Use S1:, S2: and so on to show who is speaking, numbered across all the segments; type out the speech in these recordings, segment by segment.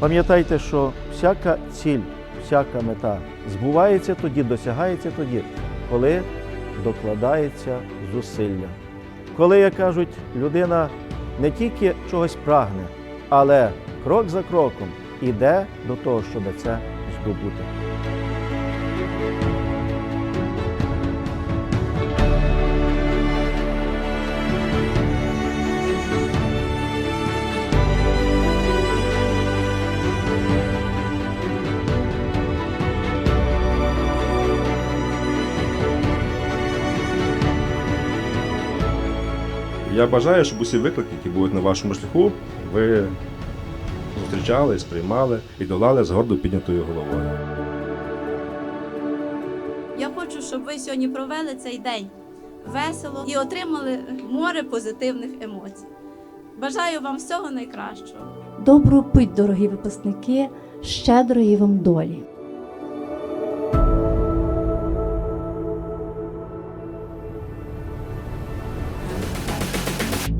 S1: Пам'ятайте, що всяка ціль, всяка мета збувається тоді, досягається тоді, коли докладається зусилля. Коли, як кажуть, людина не тільки чогось прагне, але крок за кроком іде до того, щоб це здобути.
S2: Я бажаю, щоб усі виклики, які будуть на вашому шляху, ви зустрічали, сприймали і долали з гордо піднятою головою.
S3: Я хочу, щоб ви сьогодні провели цей день весело і отримали море позитивних емоцій. Бажаю вам всього найкращого.
S4: Добру пить, дорогі випускники, щедрої вам долі.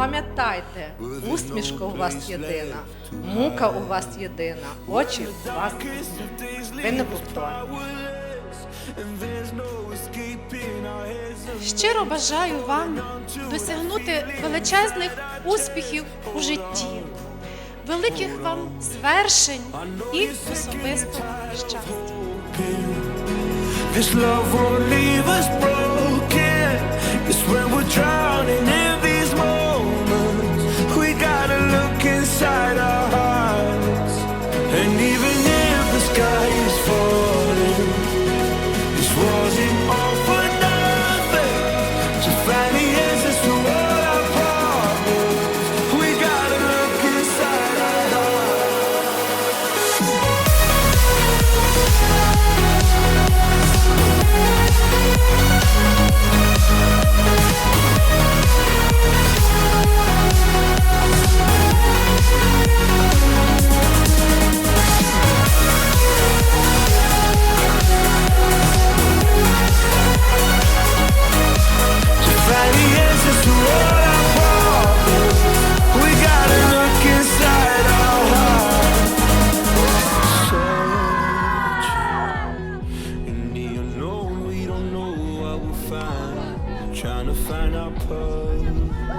S5: Пам'ятайте, усмішка у вас єдина, мука у вас єдина, очі у вас ви не повторні.
S6: Щиро бажаю вам досягнути величезних успіхів у житті, великих вам звершень і особистого щастя.
S7: Find our purpose,